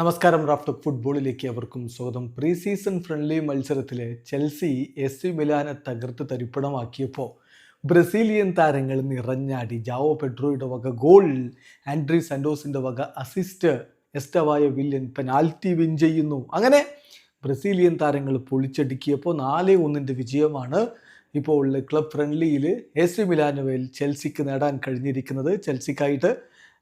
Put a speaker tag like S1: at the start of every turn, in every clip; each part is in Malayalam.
S1: നമസ്കാരം റാഫ്റ്റ് ഫുട്ബോളിലേക്ക് അവർക്കും സ്വാഗതം. പ്രീ സീസൺ ഫ്രണ്ട്ലി മത്സരത്തിൽ ചെൽസി എസ് സി മിലാനെ തകർത്ത് തരിപ്പണമാക്കിയപ്പോൾ ബ്രസീലിയൻ താരങ്ങൾ നിറഞ്ഞാടി. ജാവോ പെഡ്രോയുടെ വക ഗോൾ ആൻഡ്രി സാൻഡോസിന്റെ വക അസിസ്റ്റ് എസ്റ്റവായ വില്യൻ പെനാൽറ്റി വിൻ ചെയ്യുന്നു. അങ്ങനെ ബ്രസീലിയൻ താരങ്ങൾ പൊളിച്ചടുക്കിയപ്പോൾ നാല് ഒന്നിന്റെ വിജയമാണ് ഇപ്പോൾ ക്ലബ് ഫ്രണ്ട്ലിയിൽ എ സി മിലാനുവേൽ ചെൽസിക്ക് നേടാൻ കഴിഞ്ഞിരിക്കുന്നത്. ചെൽസിക്കായിട്ട്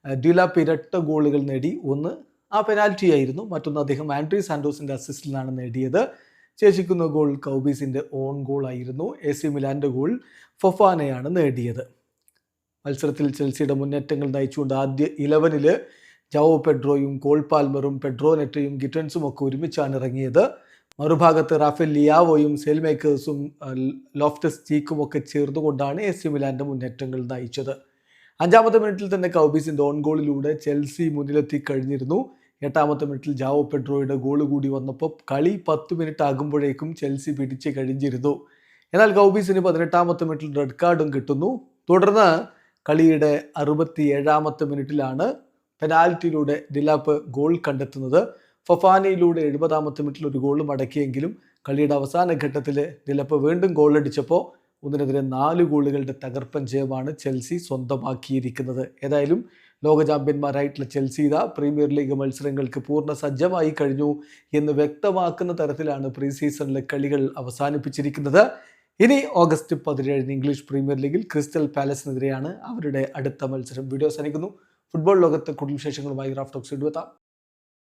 S1: ഡ്യുലാപ്പ് ഇരട്ട ഗോളുകൾ നേടി. ഒന്ന് ആ പെനാൽറ്റി ആയിരുന്നു. മറ്റൊന്ന് അദ്ദേഹം ആൻഡ്രി സാൻഡോസിന്റെ അസിസ്റ്റിലാണ് നേടിയത്. ശേഷിക്കുന്ന ഗോൾ കൗബീസിന്റെ ഓൺ ഗോൾ ആയിരുന്നു. എ സി മിലാന്റെ ഗോൾ ഫൊഫാനയാണ് നേടിയത്. മത്സരത്തിൽ ചെൽസിയുടെ മുന്നേറ്റങ്ങൾ നയിച്ചുകൊണ്ട് ആദ്യ ഇലവനിൽ ജാവോ പെഡ്രോയും കോൾ പാൽമറും പെഡ്രോ നെറ്റയും ഗിറ്റൻസും ഒക്കെ ഒരുമിച്ചാണ് ഇറങ്ങിയത്. മറുഭാഗത്ത് റാഫേൽ ലിയാവോയും സെൽ മേക്കേഴ്സും ലോഫ്റ്റസ് ചീക്കും ഒക്കെ ചേർന്നുകൊണ്ടാണ് എ സി മിലാന്റെ മുന്നേറ്റങ്ങൾ നയിച്ചത്. അഞ്ചാമത്തെ മിനിറ്റിൽ തന്നെ കൗബീസിന്റെ ഓൺ ഗോളിലൂടെ ചെൽസി മുന്നിലെത്തി കഴിഞ്ഞിരുന്നു. എട്ടാമത്തെ മിനിറ്റിൽ ജാവോ പെഡ്രോയുടെ ഗോൾ കൂടി വന്നപ്പോൾ കളി പത്ത് മിനിറ്റ് ആകുമ്പോഴേക്കും ചെൽസി പിടിച്ച് കഴിഞ്ഞിരുന്നു. എന്നാൽ ഗൗബീസിന് പതിനെട്ടാമത്തെ മിനിറ്റിൽ റെഡ് കാർഡും കിട്ടുന്നു. തുടർന്ന് കളിയുടെ അറുപത്തി ഏഴാമത്തെ മിനിറ്റിലാണ് പെനാൽറ്റിയിലൂടെ ഡിലാപ്പ് ഗോൾ കണ്ടെത്തുന്നത്. ഫഫാനയിലൂടെ എഴുപതാമത്തെ മിനിറ്റിൽ ഒരു ഗോൾ മടക്കിയെങ്കിലും കളിയുടെ അവസാന ഘട്ടത്തിൽ ഡിലപ്പ് വീണ്ടും ഗോളടിച്ചപ്പോൾ ഒന്നിനെതിരെ നാല് ഗോളുകളുടെ തകർപ്പൻ ജയമാണ് ചെൽസി സ്വന്തമാക്കിയിരിക്കുന്നത്. ഏതായാലും ലോക ചാമ്പ്യന്മാരായിട്ടുള്ള ചെൽസി ഇതാ പ്രീമിയർ ലീഗ് മത്സരങ്ങൾക്ക് പൂർണ സജ്ജമായി കഴിഞ്ഞു എന്ന് വ്യക്തമാക്കുന്ന തരത്തിലാണ് പ്രീ സീസണിലെ കളികൾ അവസാനിപ്പിച്ചിരിക്കുന്നത്. ഇനി ഓഗസ്റ്റ് പതിനേഴിന് ഇംഗ്ലീഷ് പ്രീമിയർ ലീഗിൽ ക്രിസ്റ്റൽ പാലസിനെതിരെയാണ് അവരുടെ അടുത്ത മത്സരം. വീഡിയോ അവസാനിക്കുന്നു. ഫുട്ബോൾ ലോകത്തെ കൂടുതൽ വിശേഷങ്ങളുമായി റാഫ്റ്റോക്സ് ഇടുവെത്താം.